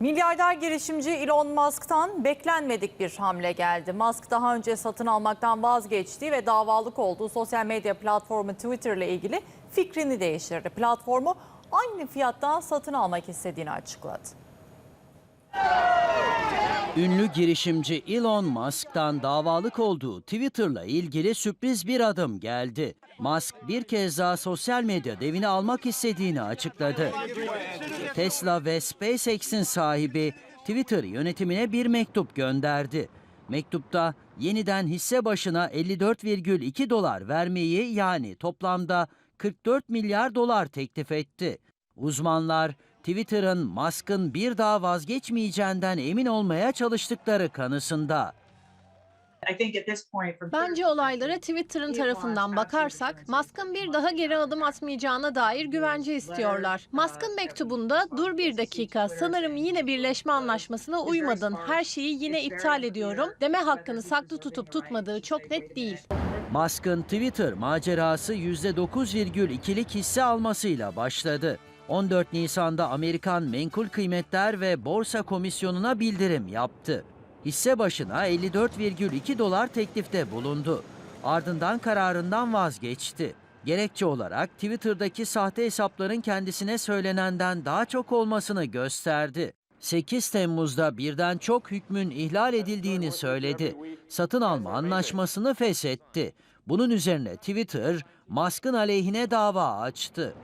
Milyarder girişimci Elon Musk'tan beklenmedik bir hamle geldi. Musk daha önce satın almaktan vazgeçtiği ve davalık olduğu sosyal medya platformu Twitter ile ilgili fikrini değiştirdi. Platformu aynı fiyattan satın almak istediğini açıkladı. Ünlü girişimci Elon Musk'tan davalık olduğu Twitter'la ilgili sürpriz bir adım geldi. Musk bir kez daha sosyal medya devini almak istediğini açıkladı. Tesla ve SpaceX'in sahibi Twitter yönetimine bir mektup gönderdi. Mektupta yeniden hisse başına 54,2 dolar vermeyi yani toplamda 44 milyar dolar teklif etti. Uzmanlar Twitter'ın Musk'ın bir daha vazgeçmeyeceğinden emin olmaya çalıştıkları kanısında. Bence olaylara Twitter'ın tarafından bakarsak, Musk'ın bir daha geri adım atmayacağına dair güvence istiyorlar. Musk'ın mektubunda dur bir dakika sanırım yine birleşme anlaşmasına uymadın, her şeyi yine iptal ediyorum deme hakkını saklı tutup tutmadığı çok net değil. Musk'ın Twitter macerası %9,2'lik hisse almasıyla başladı. 14 Nisan'da Amerikan Menkul Kıymetler ve Borsa Komisyonu'na bildirim yaptı. Hisse başına 54,2 dolar teklifte bulundu. Ardından kararından vazgeçti. Gerekçe olarak Twitter'daki sahte hesapların kendisine söylenenden daha çok olmasını gösterdi. 8 Temmuz'da birden çok hükmün ihlal edildiğini söyledi. Satın alma anlaşmasını feshetti. Bunun üzerine Twitter, Musk'ın aleyhine dava açtı.